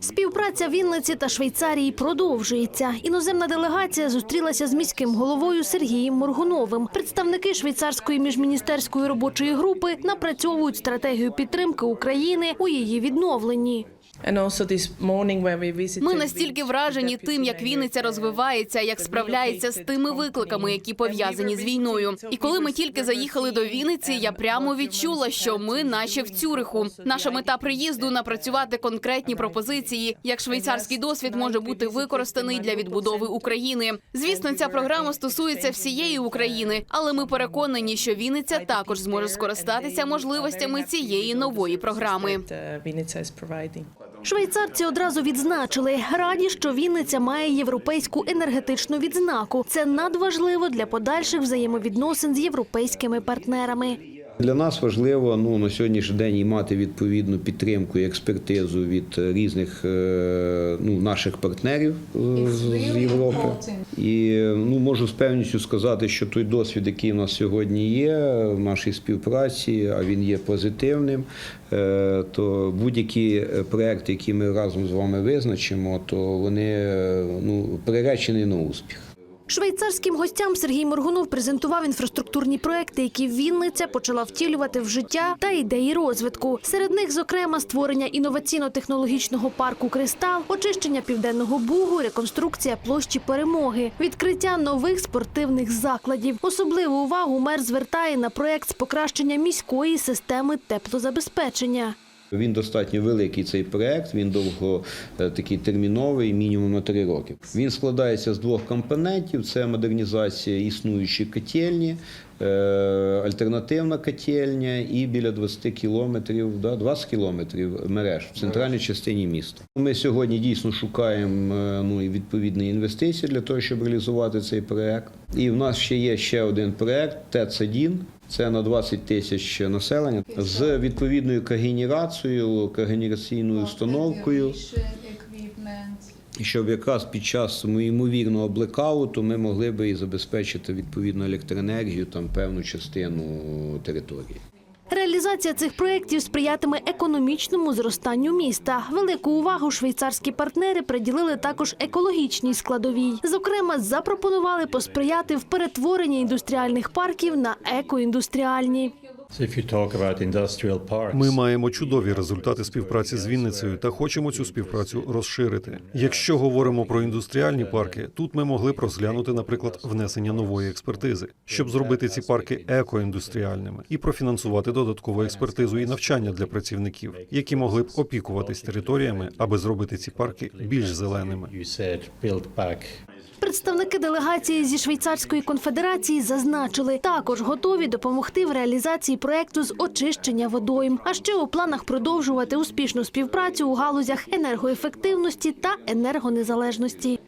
Співпраця Вінниці та Швейцарії продовжується. Іноземна делегація зустрілася з міським головою Сергієм Моргуновим. Представники швейцарської міжміністерської робочої групи напрацьовують стратегію підтримки України у її відновленні. Ми настільки вражені тим, як Вінниця розвивається, як справляється з тими викликами, які пов'язані з війною. І коли ми тільки заїхали до Вінниці, я прямо відчула, що ми наче в Цюриху. Наша мета приїзду напрацювати конкретні пропозиції, як швейцарський досвід може бути використаний для відбудови України. Звісно, ця програма стосується всієї України, але ми переконані, що Вінниця також зможе скористатися можливостями цієї нової програми. Швейцарці одразу відзначили, раді, що Вінниця має європейську енергетичну відзнаку. Це надважливо для подальших взаємовідносин з європейськими партнерами. Для нас важливо ну, на сьогоднішній день і мати відповідну підтримку і експертизу від е, різних е, ну, наших партнерів е, з Європи. І ну, можу з певністю сказати, що той досвід, який в нас сьогодні є в нашій співпраці, а він є позитивним, то будь-які проекти, які ми разом з вами визначимо, то вони ну, приречені на успіх. Швейцарським гостям Сергій Моргунов презентував інфраструктурні проекти, які Вінниця почала втілювати в життя та ідеї розвитку. Серед них, зокрема, створення інноваційно-технологічного парку Кристал, очищення південного бугу, реконструкція площі перемоги, відкриття нових спортивних закладів. Особливу увагу мер звертає на проект з покращення міської системи теплозабезпечення. Він достатньо великий цей проект. Він довго е, такий терміновий, мінімум на три роки. Він складається з двох компонентів: це модернізація існуючої котельні, е, альтернативна котельня і біля 20 кілометрів, да, 20 кілометрів мереж в центральній частині міста. Ми сьогодні дійсно шукаємо е, ну, відповідні інвестиції для того, щоб реалізувати цей проект. І в нас ще є ще один проект ТЕЦ-1. Це на 20 тисяч населення з відповідною когенерацією, когенераційною установкою. Щоб якраз під час ймовірного блекауту ми могли би і забезпечити відповідну електроенергію там певну частину території. Реалізація цих проєктів сприятиме економічному зростанню міста. Велику увагу швейцарські партнери приділили також екологічній складовій. Зокрема, запропонували посприяти в перетворенні індустріальних парків на екоіндустріальні. Ми маємо чудові результати співпраці з Вінницею та хочемо цю співпрацю розширити. Якщо говоримо про індустріальні парки, тут ми могли б розглянути, наприклад, внесення нової експертизи, щоб зробити ці парки екоіндустріальними і профінансувати додаткову експертизу і навчання для працівників, які могли б опікуватись територіями, аби зробити ці парки більш зеленими. Представники делегації зі Швейцарської конфедерації зазначили, також готові допомогти в реалізації проекту з очищення водойм. А ще у планах продовжувати успішну співпрацю у галузях енергоефективності та енергонезалежності.